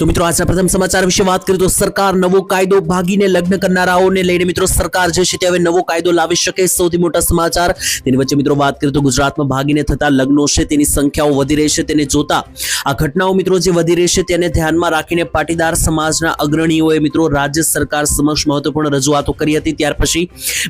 તો મિત્રો, આજના પ્રથમ સમાચાર વિશે વાત કરીએ તો સરકાર નવો કાયદો ભાગીને લગ્ન કરનારાઓને લઈને મિત્રો, સરકાર જે છે તે હવે નવો કાયદો લાવી શકે સૌથી મોટા સમાચાર, તેની વચ્ચે મિત્રો વાત કરીએ તો ગુજરાતમાં ભાગીને થતા લગ્નો છે, તેની સંખ્યાઓ વધી રહી છે. તેને જોતા આ ઘટનાઓ મિત્રો જે વધી રહી છે તેને ધ્યાનમાં રાખીને પાટીદાર સમાજના અગ્રણીઓએ મિત્રો રાજ્ય સરકાર સમક્ષ મહત્વપૂર્ણ રજૂઆતો કરી હતી. ત્યાર પછી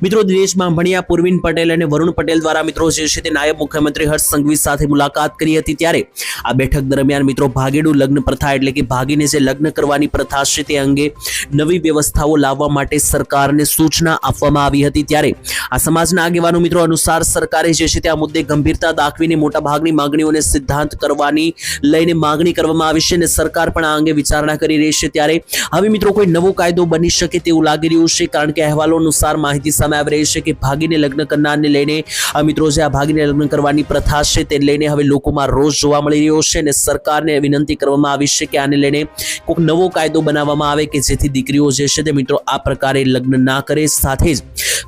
મિત્રો દિનેશમાં ભણિયા પૂર્વિન પટેલ અને વરુણ પટેલ દ્વારા મિત્રો જે છે તે નાયબ મુખ્યમંત્રી હર્ષ સંઘવી સાથે મુલાકાત કરી હતી. ત્યારે આ બેઠક દરમિયાન મિત્રો, ભાગેડુ લગ્ન પ્રથા એટલે કે ભાગીને જે લગ્ન કરવાની પ્રથા છે તે અંગે નવી વ્યવસ્થાઓ લાવવા માટે સરકારને સૂચના આપવામાં આવી હતી. ત્યારે આ સમાજના આગેવાનો મિત્રો અનુસાર સરકારે જે છે તે આ મુદ્દે ગંભીરતા દાખવીને મોટા ભાગની માંગણીઓને સિદ્ધાંત કરવાની લઈને માંગણી કરવામાં આવી છે અને સરકાર પણ આ અંગે વિચારણા કરી રહી છે. ત્યારે હવે મિત્રો કોઈ નવો કાયદો બની શકે તેવું લાગી રહ્યું છે કારણ કે અહેવાલો અનુસાર માહિતી સામે આવી રહી છે કે ભાગીને લગ્ન કરનારને લઈને આ મિત્રો જે આ ભાગીને લગ્ન કરવાની પ્રથા છે તે લઈને હવે લોકોમાં રોષ જોવા મળી રહ્યો છે અને સરકારને વિનંતી કરવામાં આવી છે કે આને લઈને કોઈક નવો કાયદો બનાવવામાં આવે કે જેથી દીકરીઓ જે છે તે મિત્રો આ પ્રકારે લગ્ન ના કરે. સાથે જ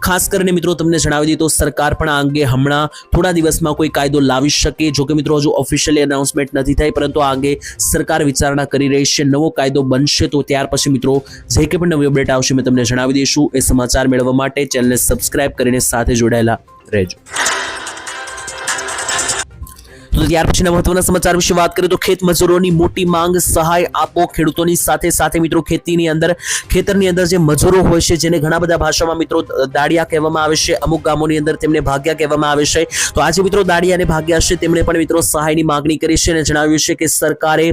ખાસ કરીને મિત્રો તમને જણાવી તો સરકાર પણ આ અંગે હમણાં થોડા દિવસમાં કોઈ કાયદો લાવી શકે. જો કે મિત્રો હજુ ઓફિશિયલી અનાઉન્સમેન્ટ નથી થઈ, પરંતુ આ અંગે સરકાર વિચારણા કરી રહી છે. નવો કાયદો બનશે તો ત્યાર પછી મિત્રો જે કંઈ પણ નવી અપડેટ આવશે, મેં તમને જણાવી દઈશું. એ સમાચાર મેળવવા માટે ચેનલને સબસ્ક્રાઇબ કરીને સાથે જોડાયેલા રહેજો. ત્યાર પછીના મહત્વના સમાચાર વિશે વાત કરીએ તો ખેત મજૂરોની મોટી માંગ સહાય આપો. ખેડૂતોની સાથે સાથે મિત્રો ખેતીની અંદર, ખેતરની અંદર મજૂરો હોય છે, જેને ઘણા બધા ભાષામાં મિત્રો દાડિયા કહેવામાં આવે અમુક ગામોની અંદર તેમને ભાગ્યા કહેવામાં આવે છે. તો આજે મિત્રો દાડિયા ભાગ્યા છે, તેમણે પણ મિત્રો સહાયની માંગણી કરી અને જણાવ્યું છે કે સરકારે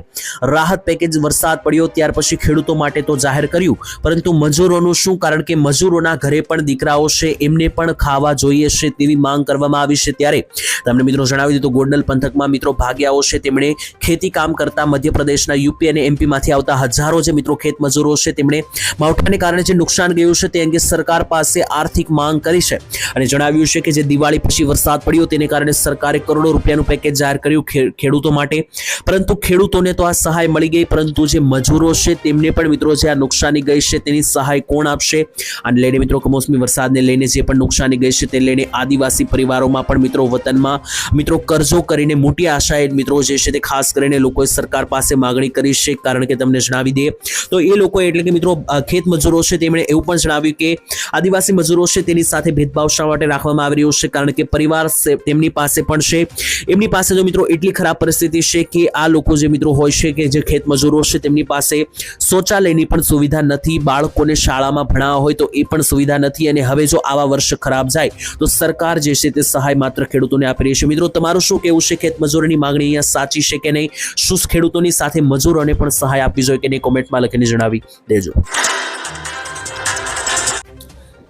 રાહત પેકેજ વરસાદ પડ્યો, ત્યાર પછી ખેડૂતો માટે તો જાહેર કર્યું. પરંતુ મજૂરોનું શું? કારણ કે મજૂરોના ઘરે પણ દીકરાઓ છે, એમને પણ ખાવા જોઈએ છે તેવી માંગ કરવામાં આવી ત્યારે. તમને મિત્રો જણાવી દીધું ગોંડલ પંથકમાં મિત્રો ભાગ્યાઓ છે. તેમણે ખેતી કામ કરતા મધ્યપ્રદેશના યુપી અને એમપીમાંથી આવતા હજારો જે મિત્રો ખેત મજૂરો છે, તેમણે માવઠાને કારણે જે નુકસાન ગયું છે, તે અંગે સરકાર પાસે આર્થિક માંગ કરી છે. અને જણાવ્યું છે કે જે દિવાળી પછી વરસાદ પડ્યો, તેને કારણે સરકારે કરોડો રૂપિયાનું પેકેજ જાહેર કર્યું ખેડૂતો માટે. પરંતુ ખેડૂતોને તો આ સહાય મળી ગઈ, પરંતુ જે મજૂરો છે, તેમને પણ મિત્રો જે આ નુકસાની ગઈ છે, તેની સહાય કોણ આપશે? અને લઈને મિત્રો કમોસમી વરસાદને લઈને જે પણ નુકસાની ગઈ છે તે લઈને આદિવાસી પરિવારોમાં પણ મિત્રો વતનમાં મિત્રો કરજો કરીને મોટી આશાએ મિત્રો જે છે તે ખાસ કરીને લોકોએ સરકાર પાસે માગણી કરી છે, કારણ કે તમને જણાવી દે તો એ લોકો એટલે કે મિત્રો ખેત મજૂરો છે તેમણે એવું પણ જણાવ્યું કે આદિવાસી મજૂરો છે તેની સાથે ભેદભાવ શા માટે રાખવામાં આવી રહ્યો છે? કારણ કે પરિવાર તેમની પાસે પણ છે. એમની પાસે જો મિત્રો એટલી ખરાબ પરિસ્થિતિ છે કે આ લોકો જે મિત્રો હોય છે કે જે ખેત મજૂરો છે તેમની પાસે શૌચાલયની પણ સુવિધા નથી, બાળકોને શાળામાં ભણાવવા હોય તો એ પણ સુવિધા નથી અને હવે જો આવા વર્ષ ખરાબ જાય તો સરકાર જે છે તે સહાય માત્ર ખેડૂતોને આપી રહી છે. મિત્રો, તમારું શું કેવું છે ખેત મજૂરોની માંગણી અહીંયા સાચી છે કે નહીં? શું ખેડૂતોની સાથે મજૂરોને પણ સહાય આપવી જોઈએ કે નહીં? કોમેન્ટમાં લખીને જણાવી દેજો.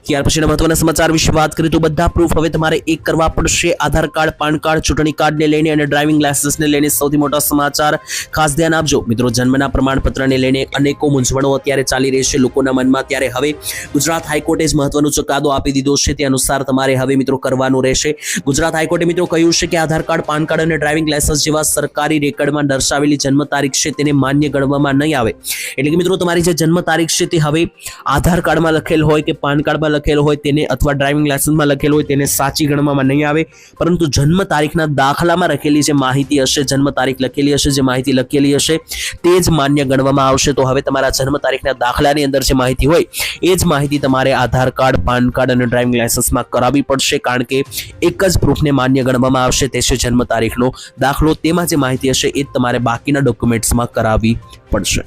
ત્યાર પછીના મહત્વના સમાચાર વિશે વાત કરીએ તો બધા પ્રૂફ હવે તમારે એક કરવા પડશે. આધાર કાર્ડ, પાન કાર્ડ, ચૂંટણી કાર્ડને લઈને અને ડ્રાઇવિંગ લાયસન્સને લઈને સૌથી મોટા સમાચાર. ખાસ ધ્યાન આપજો. મિત્રો, જન્મના પ્રમાણપત્રને લઈને અનેકો મૂંઝવણો અત્યારે ચાલી રહી છે લોકોના મનમાં. ત્યારે હવે ગુજરાત હાઈકોર્ટે જ મહત્વનો ચુકાદો આપી દીધો છે. તે અનુસાર તમારે હવે મિત્રો કરવાનું રહેશે. ગુજરાત હાઈકોર્ટે મિત્રો કહ્યું છે કે આધાર કાર્ડ, પાન કાર્ડ અને ડ્રાઇવિંગ લાયસન્સ જેવા સરકારી રેકર્ડમાં દર્શાવેલી જન્મ તારીખ છે તેને માન્ય ગણવામાં નહીં આવે. એટલે કે મિત્રો, તમારી જે જન્મ તારીખ છે તે હવે આધાર કાર્ડમાં લખેલ હોય કે પાન કાર્ડમાં લખેલ હોય તેને અથવા ડ્રાઇવિંગ લાયસન્સમાં લખેલો હોય તેને સાચી ગણવામાં નહીં આવે. પરંતુ જન્મ તારીખના દાખલામાં લખેલી જે માહિતી હશે, જન્મ તારીખ લખેલી હશે, જે માહિતી લખેલી હશે, તે જ માન્ય ગણવામાં આવશે. તો હવે તમારા જન્મ તારીખના દાખલાની અંદર જે માહિતી હોય, એ જ માહિતી તમારે આધાર કાર્ડ, પાન કાર્ડ અને ડ્રાઇવિંગ લાયસન્સમાં કરાવવી પડશે. કારણ કે એક જ પ્રૂફને માન્ય ગણવામાં આવશે. તે છે જન્મ તારીખનો દાખલો. તેમાં જે માહિતી હશે, એ જ તમારે બાકીના ડોક્યુમેન્ટ્સમાં કરાવવી પડશે.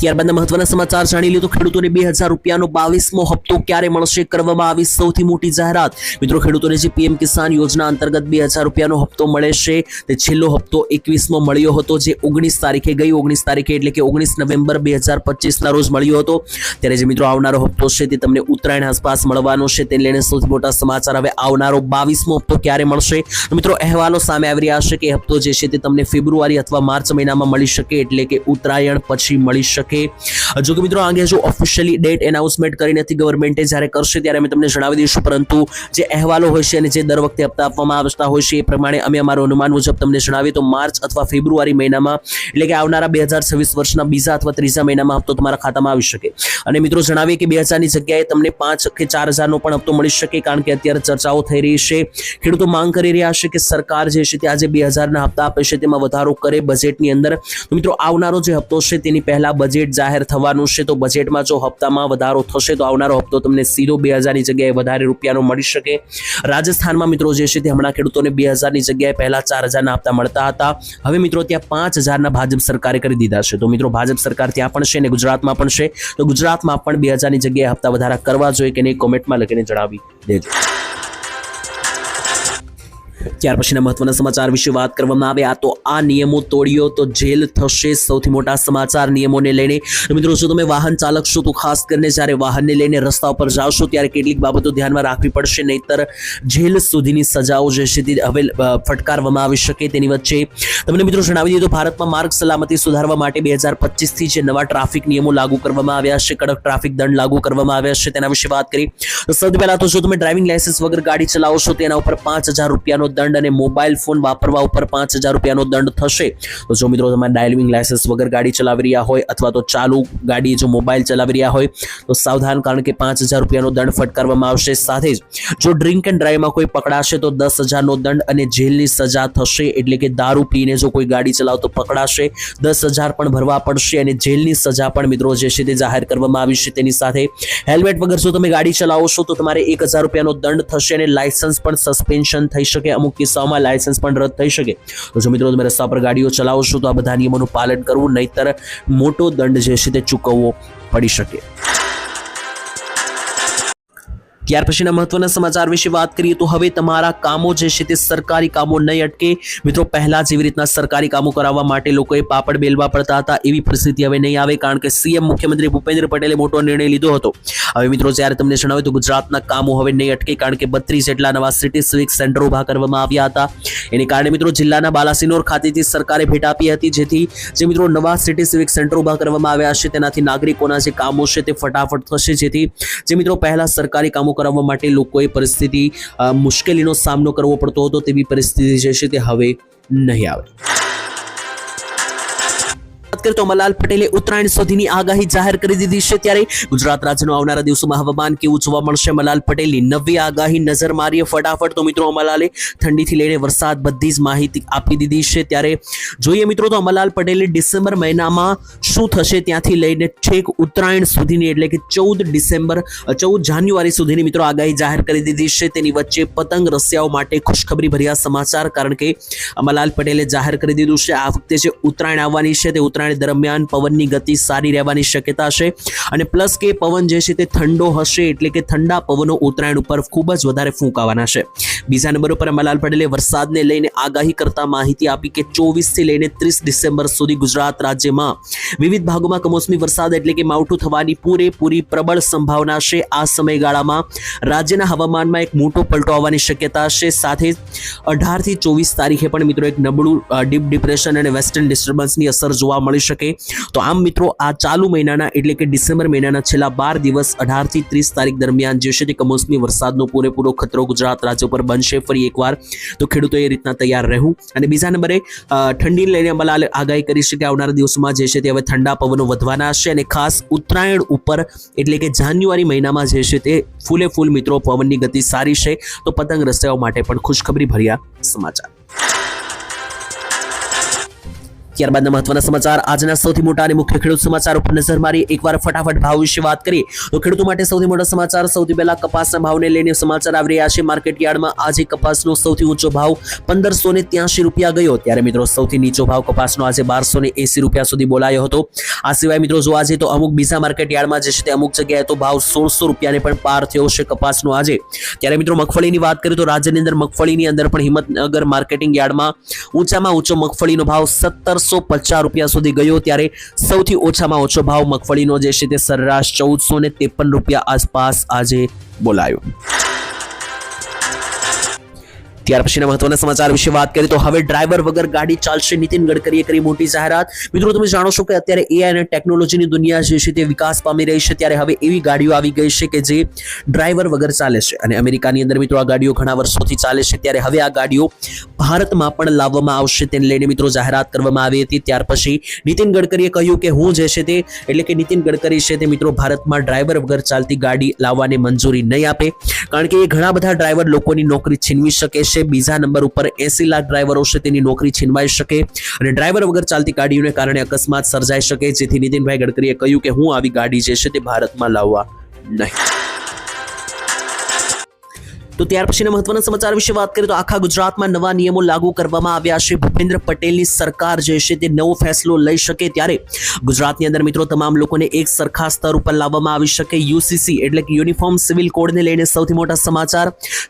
ત્યારબાદના મહત્વના સમાચાર જાણી લીધો ખેડૂતોને બે હજાર રૂપિયાનો બાવીસમો હપ્તો ક્યારે મળશે કરવામાં આવી સૌથી મોટી જાહેરાત. મિત્રો, ખેડૂતોને જે પીએમ કિસાન યોજના અંતર્ગત બે હજાર રૂપિયાનો હપ્તો મળે છે, તે છેલ્લો હપ્તો એકવીસમો મળ્યો હતો, જે ઓગણીસ તારીખે ગઈ. ઓગણીસ તારીખે એટલે કે ઓગણીસ નવેમ્બર બે હજાર પચીસના રોજ મળ્યો હતો. ત્યારે જે મિત્રો આવનારો હપ્તો છે તે તમને ઉત્તરાયણ આસપાસ મળવાનો છે, તેને લઈને સૌથી મોટા સમાચાર હવે આવનારો બાવીસમો હપ્તો ક્યારે મળશે? મિત્રો, અહેવાલો સામે આવી રહ્યા છે કે હપ્તો જે છે તે તમને ફેબ્રુઆરી અથવા માર્ચ મહિનામાં મળી શકે, એટલે કે ઉત્તરાયણ પછી મળી શકે. શકે જો કે મિત્રો આ હજુ ઓફિશિયલી ડેટ એનાઉન્સમેન્ટ કરી નથી ગવર્મેન્ટે જ્યારે કરશે ત્યારે અમે તમને જણાવી દઈશું. પરંતુ જે અહેવાલો હોય છે અને જે દર વખતે હપ્તા આપવામાં આવતા હોય છે એ પ્રમાણે અમે અમારું અનુમાન મુજબ તમને જણાવીએ તો માર્ચ અથવા ફેબ્રુઆરી મહિનામાં, એટલે કે આવનારા બે હજાર છવ્વીસ વર્ષના બીજા અથવા ત્રીજા મહિનામાં હપ્તો તમારા ખાતામાં આવી શકે. અને મિત્રો જણાવીએ કે બે હજારની જગ્યાએ તમને પાંચ કે ચાર હજારનો પણ હપ્તો મળી શકે, કારણ કે અત્યારે ચર્ચાઓ થઈ રહી છે. ખેડૂતો માંગ કરી રહ્યા છે કે સરકાર જે છે તે આજે બે હજારના હપ્તા આપે છે, તેમાં વધારો કરે બજેટની અંદર. તો મિત્રો આવનારો જે હપ્તો છે તેની પહેલા બજેટ જાહેર થવાનું છે, તો બજેટમાં જો હપ્તામાં વધારો થશે, તો આવનારો હપ્તો તમને સીધો બે હજારની જગ્યાએ વધારે રૂપિયાનો મળી શકે. રાજસ્થાનમાં મિત્રો જે છે તે હમણાં ખેડૂતોને બે હજારની જગ્યાએ પહેલા ચાર હજારના હપ્તા મળતા હતા. હવે મિત્રો ત્યાં પાંચ હજારના ભાજપ સરકારે કરી દીધા છે. તો મિત્રો ભાજપ સરકાર ત્યાં પણ છે અને ગુજરાતમાં પણ છે. તો ગુજરાતમાં પણ બે હજારની જગ્યાએ હપ્તા વધારા કરવા જોઈએ કે નહીં, કોમેન્ટમાં લખીને જણાવી દેજો. ત્યાર પછીના મહત્વના સમાચાર વિશે વાત કરવામાં આવે. આ તો આ નિયમો તોડ્યો તો જેલ થશે સૌથી મોટા સમાચાર નિયમોને લઈને. મિત્રો, જો તમે વાહન ચાલક છો તો ખાસ કરીને જ્યારે વાહનને લઈને રસ્તા ઉપર જાઓ ત્યારે કેટલીક બાબતો ધ્યાનમાં રાખવી પડશે, નહીતર જેલ સુધીની સજાઓ જે છે તે હવે ફટકારવામાં આવી શકે તેની વચ્ચે. તમને મિત્રો જણાવી દઈએ તો ભારતમાં માર્ગ સલામતી સુધારવા માટે બે હજાર પચીસથી જે નવા ટ્રાફિક નિયમો લાગુ કરવામાં આવ્યા છે, કડક ટ્રાફિક દંડ લાગુ કરવામાં આવ્યા છે તેના વિશે વાત કરી તો સૌથી પહેલાં તો જો તમે ડ્રાઇવિંગ લાયસન્સ વગર ગાડી ચલાવો છો તેના ઉપર પાંચ હજાર રૂપિયાનો દંડ અને મોબાઈલ ફોન વાપરવા ઉપર પાંચ હજાર રૂપિયાનો દંડ થશે. તો જો મિત્રો તમે ડ્રાઇવિંગ લાયસન્સ વગર ગાડી ચલાવી રહ્યા હોય અથવા તો ચાલુ ગાડી જો મોબાઈલ ચલાવી રહ્યા હોય, તો સાવધાન કારણ કે પાંચ હજાર રૂપિયાનો દંડ ફટકારવામાં આવશે. સાથે જ જો ડ્રિંક એન્ડ ડ્રાઈવમાં કોઈ પકડાશે, તો દસ હજારનો દંડ અને જેલની સજા થશે. એટલે કે દારૂ પીને જો કોઈ ગાડી ચલાવતો પકડાશે, દસ હજાર પણ ભરવા પડશે અને જેલની સજા પણ મિત્રો જે છે તે જાહેર કરવામાં આવી છે તેની સાથે. હેલ્મેટ વગર જો તમે ગાડી ચલાવો છો, તો તમારે એક હજાર રૂપિયાનો દંડ થશે અને લાયસન્સ પણ સસ્પેન્શન થઈ શકે. અમુક કિસ્સાઓમાં લાયસન્સ પણ રદ થઈ શકે. તો જો મિત્રો, તમે રસ્તા પર ગાડીઓ ચલાવો તો આ બધા નિયમોનું પાલન કરવું, નહીતર મોટો દંડ જે છે તે ચૂકવવો પડી શકે. ત્યાર પછીના મહત્વના સમાચાર વિશે વાત કરીએ તો હવે તમારા કામો જે છે તે સરકારી કામો નહીં અટકે. મિત્રો, પહેલા જેવી રીતના સરકારી કામો કરાવવા માટે લોકોએ પાપડ બેલવા પડતા હતા, એવી પરિસ્થિતિ હવે નહીં આવે, કારણ કે સીએમ મુખ્યમંત્રી ભૂપેન્દ્ર પટેલે મોટો નિર્ણય લીધો હતો. હવે મિત્રો, જ્યારે તમને જણાવ્યું તો ગુજરાતના કામો હવે નહીં અટકે, કારણ કે બત્રીસ જેટલા નવા સિટી સિવિક સેન્ટર ઊભા કરવામાં આવ્યા હતા. એને કારણે મિત્રો, જિલ્લાના બાલાસિનોર ખાતેથી સરકારે ભેટ આપી હતી, જેથી જે મિત્રો નવા સિટી સિવિક સેન્ટર ઊભા કરવામાં આવ્યા છે, તેનાથી નાગરિકોના જે કામો છે તે ફટાફટ થશે, જેથી જે મિત્રો પહેલા સરકારી કામો કરાવવા માટે લોકોએ પરિસ્થિતિ મુશ્કેલીનો સામનો કરવો પડતો હતો, તેવી પરિસ્થિતિ જે છે તે હવે નહીં આવે. વાત કરીએ તો અમરલાલ પટેલે ઉત્તરાયણ સુધીની આગાહી જાહેર કરી દીધી છે ત્યારે ગુજરાત રાજ્યનું આવનારા દિવસોમાં હવામાન કેવું જોવા મળશે? અમરલાલ પટેલની નવી આગાહી નજર મારીએ ફટાફટ. તો મિત્રો અમરલાલે ઠંડીથી લઈને વરસાદ બધી જ માહિતી આપી દીધી છે. ત્યારે જોઈએ મિત્રો, તો અમરલાલ પટેલે ડિસેમ્બર મહિનામાં શું થશે? ત્યાંથી લઈને છેક ઉત્તરાયણ સુધીની એટલે કે ચૌદ ડિસેમ્બર ચૌદ જાન્યુઆરી સુધીની મિત્રો આગાહી જાહેર કરી દીધી છે. તેની વચ્ચે પતંગ રસિયાઓ માટે ખુશખબરી ભર્યા સમાચાર, કારણ કે અમરલાલ પટેલે જાહેર કરી દીધું છે. આ વખતે જે ઉત્તરાયણ આવવાની છે, તે ઉત્તરાયણ દરમિયાન પવનની ગતિ સારી રહેવાની શક્યતા છે અને પ્લસ કે પવન જે છે તે ઠંડો હશે એટલે કે ઠંડા પવનો ઉત્તરાયણ ઉપર ખૂબ જ વધારે ફૂંકાવાના છે. બીજા નંબર ઉપર અમરલાલ પટેલે વરસાદને લઈને આગાહી કરતા માહિતી આપી કે ચોવીસથી લઈને ત્રીસ ડિસેમ્બર સુધી ગુજરાત રાજ્યમાં વિવિધ ભાગોમાં કમોસમી વરસાદ એટલે કે માવઠું થવાની પૂરેપૂરી પ્રબળ સંભાવના છે. આ સમયગાળામાં રાજ્યના હવામાનમાં એક મોટો પલટો આવવાની શક્યતા છે. સાથે અઢારથી ચોવીસ તારીખે પણ મિત્રો એક નબળું ડીપ ડિપ્રેશન અને વેસ્ટર્ન ડિસ્ટર્બન્સની અસર જોવા મળી શકે. તો આમ મિત્રો, આ ચાલુ મહિનાના, એટલે કે ડિસેમ્બર મહિનાના છેલ્લા બાર દિવસ, અઢારથી ત્રીસ તારીખ દરમિયાન જે છે તે કમોસમી વરસાદનો પૂરેપૂરો ખતરો ગુજરાત રાજ્ય પર બનશે ફરી એકવાર. તો ખેડૂતો એ રીતના તૈયાર રહેવું. અને બીજા નંબરે ઠંડીને લઈને અમલાલ આગાહી કરી છે કે આવનારા દિવસોમાં જે છે તે હવે ઠંડા પવનો વધવાના છે અને ખાસ ઉત્તરાયણ ઉપર, એટલે કે જાન્યુઆરી મહિનામાં જે છે તે ફૂલે ફૂલ મિત્રો પવનની ગતિ સારી છે. તો પતંગ રસ્તાઓ માટે પણ ખુશખબરી ભર્યા સમાચાર. ત્યારબાદના મહત્વના સમાચાર. આજના સૌથી મોટા અને મુખ્ય ખેડૂત સમાચાર ઉપર નજર મારી. એકવાર ફટાફટ ભાવ વિશે વાત કરીએ, તો ખેડૂતો માટે સૌથી મોટા સમાચાર, સૌથી પહેલા કપાસના ભાવને લઈને સમાચાર આવી રહ્યા છે. માર્કેટ યાર્ડમાં આજે કપાસનો સૌથી ઊંચો ભાવ પંદરસો ને ત્યાંશી રૂપિયા ગયો. ત્યારે મિત્રો સૌથી નીચો ભાવ કપાસનો આજે બારસો ને એસી રૂપિયા સુધી બોલાયો હતો. આ સિવાય મિત્રો જોવા જઈએ તો અમુક બીજા માર્કેટ યાર્ડમાં જે છે તે અમુક જગ્યાએ તો ભાવ સોળસો રૂપિયાને પણ પાર થયો છે કપાસનો આજે. ત્યારે મિત્રો મગફળીની વાત કરીએ તો રાજ્યની અંદર મગફળીની અંદર પણ હિંમતનગર માર્કેટિંગ યાર્ડમાં ઊંચામાં ઊંચો મગફળીનો ભાવ સત્તરસો પચાસ રૂપિયા સુધી ગયો ત્યારે સૌથી ઓછામાં ઓછો ભાવ મગફળીનો જે છે તે સરેરાશ ચૌદસો ને ત્રેપન રૂપિયા આસપાસ આજે બોલાયો. ત્યાર પછીના મહત્વના સમાચાર વિશે વાત કરીએ તો હવે ડ્રાઈવર વગર ગાડી ચાલશે. નીતિન ગડકરીએ કરી મોટી જાહેરાત. મિત્રો, તમે જાણો છો કે અત્યારે એઆઈ અને ટેકનોલોજીની દુનિયા જે છે તે વિકાસ પામી રહી છે. ત્યારે હવે એવી ગાડીઓ આવી ગઈ છે કે જે ડ્રાઈવર વગર ચાલે છે. અને અમેરિકાની અંદર મિત્રો આ ગાડીઓ ઘણા વર્ષોથી ચાલે છે. ત્યારે હવે આ ગાડીઓ ભારતમાં પણ લાવવામાં આવશે તેને લઈને મિત્રો જાહેરાત કરવામાં આવી હતી. ત્યાર પછી નીતિન ગડકરીએ કહ્યું કે હું જે છે તે એટલે કે નીતિન ગડકરી છે તે મિત્રો ભારતમાં ડ્રાઈવર વગર ચાલતી ગાડી લાવવાની મંજૂરી નહીં આપે. કારણ કે એ ઘણા બધા ડ્રાઈવર લોકોની નોકરી છીનવી શકે છે. બીજા નંબર ઉપર એસી લાખ ડ્રાઈવરો છે તેની નોકરી છીનવાઈ શકે અને ડ્રાઈવર વગર ચાલતી ગાડીઓને કારણે અકસ્માત સર્જાઈ શકે. જેથી નીતિનભાઈ ગડકરીએ કહ્યું કે હું આવી ગાડી જે છે તે ભારતમાં લાવવા નહીં. તો ત્યાર પછીના મહત્વના સમાચાર વિશે વાત કરીએ તો આખા ગુજરાતમાં નવા નિયમો લાગુ કરવામાં આવ્યા છે. ભૂપેન્દ્ર પટેલની સરકાર જે છે તે નવો ફેસલો લઈ શકે ત્યારે ગુજરાતની અંદર મિત્રો તમામ લોકોને એક સરખા સ્તર ઉપર લાવવામાં આવી શકે. યુસીસી એટલે કે યુનિફોર્મ સિવિલ કોડને લઈને સૌથી મોટા સમાચાર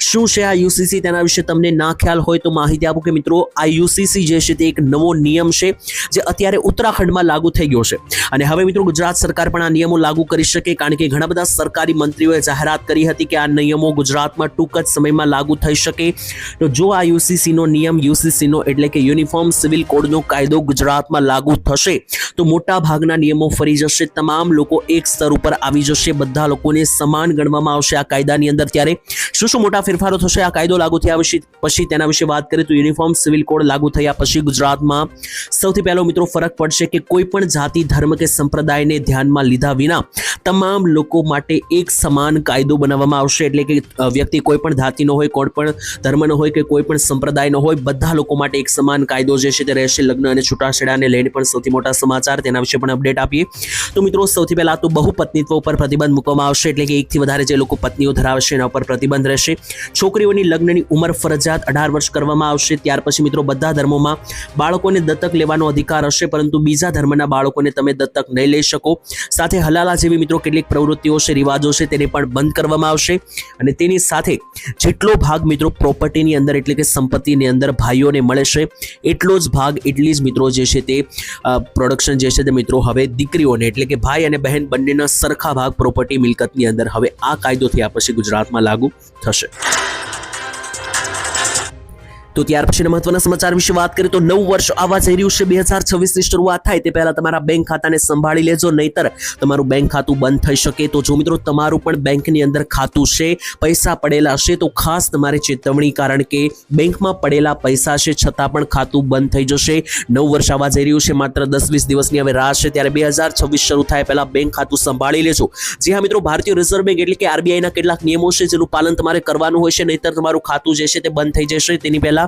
શું છે આ યુસીસી? તેના વિશે તમને ના ખ્યાલ હોય તો માહિતી આપું કે મિત્રો આ યુસીસી જે છે તે એક નવો નિયમ છે જે અત્યારે ઉત્તરાખંડમાં લાગુ થઈ ગયો છે. અને હવે મિત્રો ગુજરાત સરકાર પણ આ નિયમો લાગુ કરી શકે કારણ કે ઘણા બધા સરકારી મંત્રીઓએ જાહેરાત કરી હતી કે આ નિયમો ગુજરાતમાં ટૂંક જ સમયમાં લાગુ થઈ શકે. તો જો આ યુસીસીનો નિયમ યુસીસીનો એટલે કે યુનિફોર્મ સિવિલ કોડનો કાયદો ગુજરાતમાં લાગુ થશે, તો મોટા ભાગના નિયમો ફરી જશે. તમામ લોકો એક સ્તર ઉપર આવી જશે. બધા લોકોને સમાન ગણવામાં આવશે આ કાયદાની અંદર ત્યારે. શું શું મોટા ફેરફારો થશે? આ કાયદો લાગુ થયા પછી પછી તેના વિશે વાત કરીએ તો યુનિફોર્મ સિવિલ કોડ લાગુ થયા પછી ગુજરાતમાં સૌથી પહેલો મિત્રો ફરક પડશે કે કોઈ પણ જાતિ, ધર્મ કે સંપ્રદાયને ધ્યાનમાં લીધા વિના તમામ લોકો માટે એક સમાન કાયદો બનાવવામાં આવશે. એટલે કે વ્યક્તિ કોઈ પણ જાતિનો હોય કોઈ પણ ધર્મનો હોય કે કોઈ પણ સંપ્રદાયનો હોય, બધા લોકો માટે એક સમાન કાયદો જે છે તે રહેશે. લગ્ન અને છૂટાછેડાને લઈને પણ સૌથી મોટા સમાચાર. તેના વિશે પણ અપડેટ આપીએ. તો મિત્રો, સૌથી પહેલાં તો બહુપત્નીત્વ ઉપર પ્રતિબંધ મૂકવામાં આવશે એટલે કે એકથી વધારે જે લોકો પત્નીઓ ધરાવે છે એના ઉપર પ્રતિબંધ રહેશે. છોકરીઓની લગ્નની ઉંમર ફરજિયાત અઢાર વર્ષ કરવામાં આવશે. ત્યાર પછી મિત્રો, બધા ધર્મોમાં બાળકોને દત્તક લેવાનો અધિકાર હશે, પરંતુ બીજા ધર્મના બાળકોને તમે દત્તક નહીં લઈ શકો. સાથે હલાલા જેવી મિત્રો કેટલીક પ્રવૃત્તિઓ છે, રિવાજો છે, તેને પણ બંધ કરવામાં આવશે. અને તેની સાથે જેટલો ભાગ મિત્રો પ્રોપર્ટીની અંદર એટલે કે સંપત્તિની અંદર ભાઈઓને મળે છે, એટલો જ ભાગ એટલી જ મિત્રો જે છે તે પ્રોડક્શન જે છે તે મિત્રો હવે દીકરીઓને એટલે કે ભાઈ અને બહેન બંનેના સરખા ભાગ પ્રોપર્ટી મિલકતની અંદર હવે આ કાયદો થયા પછી ગુજરાતમાં લાગુ થશે. તો ત્યાર પછીના મહત્વના સમાચાર વિશે વાત કરીએ તો નવું વર્ષ આવવા જઈ રહ્યું છે. બે હજાર છવ્વીસની શરૂઆત થાય તે પહેલા તમારા બેંક ખાતાને સંભાળી લેજો, નહીતર તમારું બેંક ખાતું બંધ થઈ શકે. તો જો મિત્રો તમારું પણ બેંકની અંદર ખાતું છે, પૈસા પડેલા છે તો ખાસ તમારે ચેતવણી કારણ કે બેંકમાં પડેલા પૈસા છે, છતાં પણ ખાતું બંધ થઈ જશે. નવું વર્ષ આવવા જઈ રહ્યું છે, માત્ર દસ વીસ દિવસની હવે રાહ છે. ત્યારે બે હજાર છવ્વીસ શરૂ થાય પહેલા બેંક ખાતું સંભાળી લેજો. જે હા મિત્રો, ભારતીય રિઝર્વ બેંક એટલે કે આરબીઆઈના કેટલાક નિયમો છે, જેનું પાલન તમારે કરવાનું હોય છે, નહીતર તમારું ખાતું જે છે તે બંધ થઈ જશે. તેની પહેલા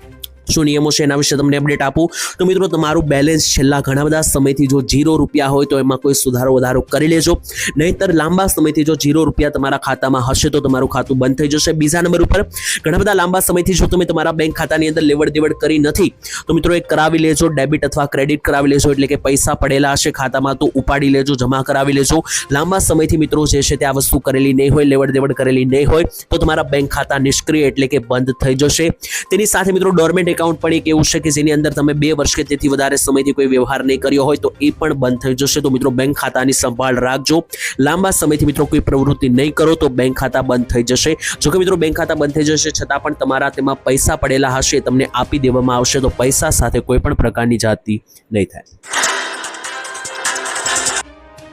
શું નિયમો છે એના વિશે તમને અપડેટ આપું. તો મિત્રો, તમારું બેલેન્સ છેલ્લા ઘણા બધા સમયથી જો જીરો રૂપિયા હોય તો એમાં કોઈ સુધારો વધારો કરી લેજો. નહીતર લાંબા સમયથી જો જીરો રૂપિયા તમારા ખાતામાં હશે તો તમારું ખાતું બંધ થઈ જશે. બીજા નંબર ઉપર, ઘણા બધા લાંબા સમયથી જો તમે તમારા બેંક ખાતાની અંદર લેવડ દેવડ કરી નથી, તો મિત્રો એ કરાવી લેજો ડેબિટ અથવા ક્રેડિટ કરાવી લેજો, એટલે કે પૈસા પડેલા હશે ખાતામાં તો ઉપાડી લેજો, જમા કરાવી લેજો. લાંબા સમયથી મિત્રો જે છે તે આ વસ્તુ કરેલી નહીં હોય લેવડ દેવડ કરેલી નહીં હોય, તો તમારા બેંક ખાતા નિષ્ક્રિય એટલે કે બંધ થઈ જશે. તેની સાથે મિત્રો ડોરમેન્ટ એકાઉન્ટ પણ એક એવું છે કે જેની અંદર તમે બે વર્ષ કે તેથી વધારે સમયથી કોઈ વ્યવહાર નહીં કર્યો હોય તો એ પણ બંધ થઈ જશે. તો મિત્રો બેંક ખાતાની સંભાળ રાખજો. લાંબા સમયથી મિત્રો કોઈ પ્રવૃત્તિ નહીં કરો તો બેંક ખાતા બંધ થઈ જશે. જો કે મિત્રો બેંક ખાતા બંધ થઈ જશે છતાં પણ તમારા તેમાં પૈસા પડેલા હશે તમને આપી દેવામાં આવશે. તો પૈસા સાથે કોઈ પણ પ્રકારની જાતિ નહીં થાય.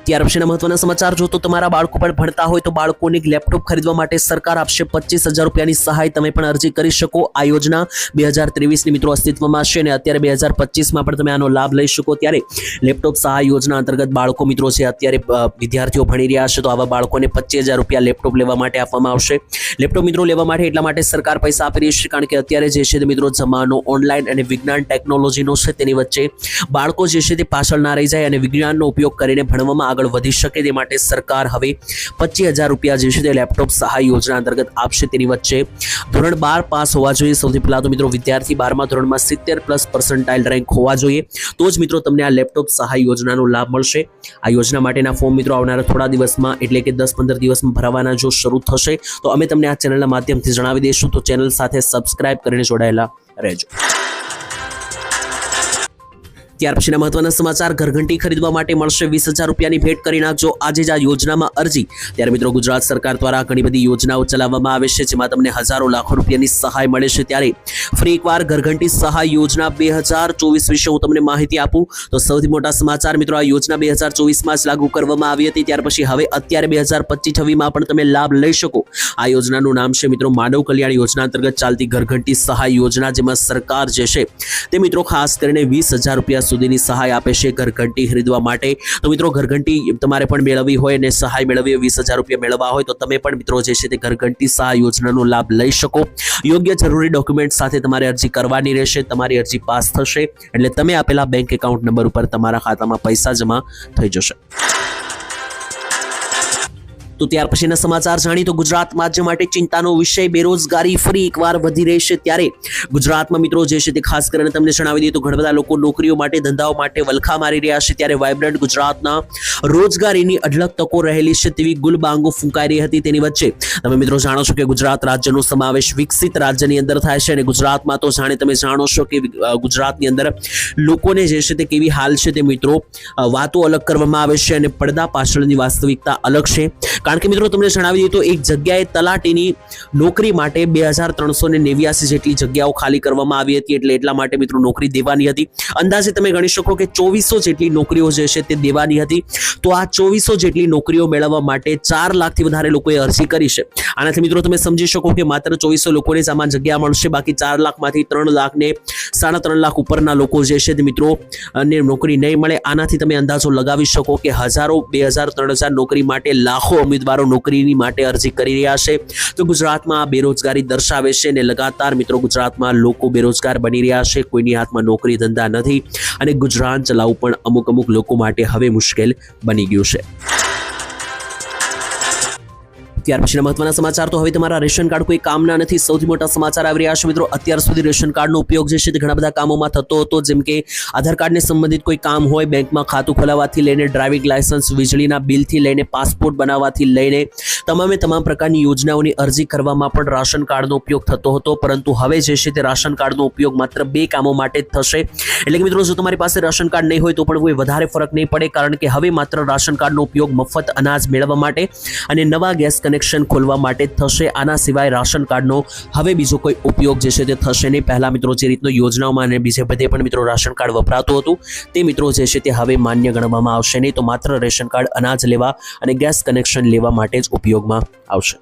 ત્યાર પછીના મહત્વના સમાચાર જો તો તમારા બાળકો પણ ભણતા હોય તો બાળકોને લેપટોપ ખરીદવા માટે સરકાર આપશે પચીસ હજાર રૂપિયાની સહાય. તમે પણ અરજી કરી શકો. આ યોજના બે હજાર ત્રેવીસની મિત્રો અસ્તિત્વમાં છે અને અત્યારે બે હજાર પચીસમાં પણ તમે આનો લાભ લઈ શકો ત્યારે લેપટોપ સહાય યોજના અંતર્ગત બાળકો મિત્રો છે અત્યારે વિદ્યાર્થીઓ ભણી રહ્યા છે તો આવા બાળકોને પચીસ હજાર રૂપિયા લેપટોપ લેવા માટે આપવામાં આવશે. લેપટોપ મિત્રો લેવા માટે એટલા માટે સરકાર પૈસા આપી રહી છે કારણ કે અત્યારે જે છે તે મિત્રો જમાનો ઓનલાઈન અને વિજ્ઞાન ટેકનોલોજીનો છે તેની વચ્ચે બાળકો જે છે તે પાછળ ના રહી જાય અને વિજ્ઞાનનો ઉપયોગ કરીને ભણવામાં આગળ વધી શકે તે માટે સરકાર હવે પચીસ હજાર રૂપિયા જે છે તે લેપટોપ સહાય યોજના અંતર્ગત આપશે તેની વચ્ચે. ધોરણ બાર પાસ હોવા જોઈએ. સૌથી પહેલા તો મિત્રો વિદ્યાર્થી બારમા ધોરણમાં સિત્તેર પ્લસ પર્સન્ટાઇલ રેન્ક હોવા જોઈએ. તો જ મિત્રો તમને આ લેપટોપ સહાય યોજનાનો લાભ મળશે. આ યોજના માટેના ફોર્મ મિત્રો આવનારા થોડા દિવસમાં, એટલે કે દસ પંદર દિવસમાં ભરવાના જો શરૂ થશે, તો અમે તમને આ ચેનલના માધ્યમથી જણાવી દઈશું. તો ચેનલ સાથે સબસ્ક્રાઇબ કરીને જોડાયેલા રહેજો. ત્યાર પછીના મહત્વના સમાચાર, ઘરઘંટી ખરીદવા માટે મળશે વીસ હજાર રૂપિયાની ભેટ કરી નાખજો. આજે જ આ યોજનામાં અરજી. ત્યારે મિત્રો, ગુજરાત સરકાર દ્વારા ઘણી બધી યોજનાઓ ચલાવવામાં આવે છે, જેમાં તમને હજારો લાખો રૂપિયાની સહાય મળે છે. ત્યારે ફરી એકવાર ઘરઘંટી સહાય યોજના બે હજાર ચોવીસ વિશે હું તમને માહિતી આપું. તો સૌથી મોટા સમાચાર, મિત્રો, આ યોજના બે હજાર ચોવીસમાં જ લાગુ કરવામાં આવી હતી. ત્યાર પછી હવે અત્યારે બે હજાર પચીસ છવ્વીસમાં પણ તમે લાભ લઈ શકો. આ યોજનાનું નામ છે, મિત્રો, માનવ કલ્યાણ યોજના અંતર્ગત ચાલતી ઘરઘંટી સહાય યોજના, જેમાં સરકાર જે છે તે, મિત્રો, ખાસ કરીને વીસ હજાર રૂપિયા સુધીની સહાય આપે છે ઘરઘંટી ખરીદવા માટે. તો મિત્રો, ઘરઘંટી તમારે પણ મેળવવી હોય અને સહાય મેળવવી હોય, વીસ હજાર રૂપિયા મેળવવા હોય, તો તમે પણ મિત્રો જે છે તે ઘરઘંટી સહાય યોજનાનો લાભ લઈ શકો. યોગ્ય જરૂરી ડોક્યુમેન્ટ સાથે તમારે અરજી કરવાની રહેશે, તમારી અરજી પાસ થશે, એટલે તમે આપેલા બેંક એકાઉન્ટ નંબર ઉપર તમારા ખાતામાં પૈસા જમા થઈ જશે. તો ત્યાર પછીના સમાચાર જાણી તો ગુજરાતમાં રાજ્ય માટે ચિંતાનો વિષય, બેરોજગારી ફરી એકવાર વધી રહી છે ત્યારે ગુજરાતમાં મિત્રો જે છે તે ખાસ કરીને તમને જણાવી દઈએ તો ઘણા બધા લોકો નોકરીઓ માટે, ધંધાઓ માટે વલખા મારી રહ્યા છે ત્યારે વાઇબ્રન્ટ ગુજરાતના રોજગારીની અઢળક તકો રહેલી છે તેવી ગુલબાંગો ફૂંકાઈ રહી હતી તેની વચ્ચે. તમે મિત્રો જાણો છો કે ગુજરાત રાજ્યનો સમાવેશ વિકસિત રાજ્યની અંદર થાય છે અને ગુજરાતમાં તો જાણે તમે જાણો છો કે ગુજરાતની અંદર લોકોને જે છે તે કેવી હાલ છે તે મિત્રો વાતો અલગ કરવામાં આવે છે અને પડદા પાછળની વાસ્તવિકતા અલગ છે. કારણ કે મિત્રો તમને જણાવી દઈએ તો એક જગ્યાએ તલાટીની નોકરી માટે બે હજાર ત્રણસો ને નેવ્યાસી જેટલી જગ્યાઓ ખાલી કરવામાં આવી હતી એટલે એટલા માટે મિત્રો નોકરી દેવાની હતી. અંદાજે તમે ગણી શકો કે ચોવીસો જેટલી નોકરીઓ જે છે તે દેવાની હતી. તો આ ચોવીસો જેટલી નોકરીઓ મેળવવા માટે ચાર લાખથી વધારે લોકોએ અરજી કરી છે. આનાથી મિત્રો તમે સમજી શકો કે માત્ર ચોવીસો લોકોને જ જગ્યા મળશે, બાકી ચાર લાખમાંથી ત્રણ લાખ ને સાડા ત્રણ લાખ ઉપરના લોકો જે છે તે મિત્રો અને નોકરી નહીં મળે. આનાથી તમે અંદાજો લગાવી શકો કે હજારો બે હજાર ત્રણ હજાર નોકરી માટે લાખો ઉમેદવારો નોકરીની માટે અરજી કરી રહ્યા છે. તો ગુજરાતમાં આ બેરોજગારી દર્શાવે છે અને લગાતાર મિત્રો ગુજરાતમાં લોકો બેરોજગાર બની રહ્યા છે. કોઈની હાથમાં નોકરી ધંધા નથી અને ગુજરાન ચલાવવું પણ અમુક અમુક લોકો માટે હવે મુશ્કેલ બની ગયું છે. ત્યાર પછીના મહત્વના સમાચાર તો હવે તમારા રેશન કાર્ડ કોઈ કામના નથી. સૌથી મોટા સમાચાર આવી રહ્યા છે મિત્રો. અત્યાર સુધી રેશન કાર્ડનો ઉપયોગ જે છે તે ઘણા બધા કામોમાં થતો હતો. જેમ કે આધાર કાર્ડને સંબંધિત કોઈ કામ હોય બેંકમાં ખાતું ખોલાવવાથી લઈને ડ્રાઇવિંગ લાયસન્સ, વીજળીના બિલથી લઈને પાસપોર્ટ બનાવવાથી લઈને તમામે તમામ પ્રકારની યોજનાઓની અરજી કરવામાં પણ રાશન કાર્ડનો ઉપયોગ થતો હતો. પરંતુ હવે જે છે તે રાશન કાર્ડનો ઉપયોગ માત્ર બે કામો માટે જ થશે. એટલે કે મિત્રો, જો તમારી પાસે રાશન કાર્ડ નહીં હોય તો પણ કોઈ વધારે ફરક નહીં પડે, કારણ કે હવે માત્ર રાશન કાર્ડનો ઉપયોગ મફત અનાજ મેળવવા માટે અને નવા ગેસ કનેક્શન ખોલવા માટે થશે. આના સિવાય રાશન કાર્ડનો હવે બીજો કોઈ ઉપયોગ જે છે તે થશે નહીં. પહેલા મિત્રો જે રીતનો યોજનાઓમાં અને બીજે બધે પણ મિત્રો રાશન કાર્ડ વપરાતું હતું, તે મિત્રો જે છે તે હવે માન્ય ગણવામાં આવશે નહીં. તો માત્ર રેશન કાર્ડ અનાજ લેવા અને ગેસ કનેક્શન લેવા માટે જ ઉપયોગમાં આવશે.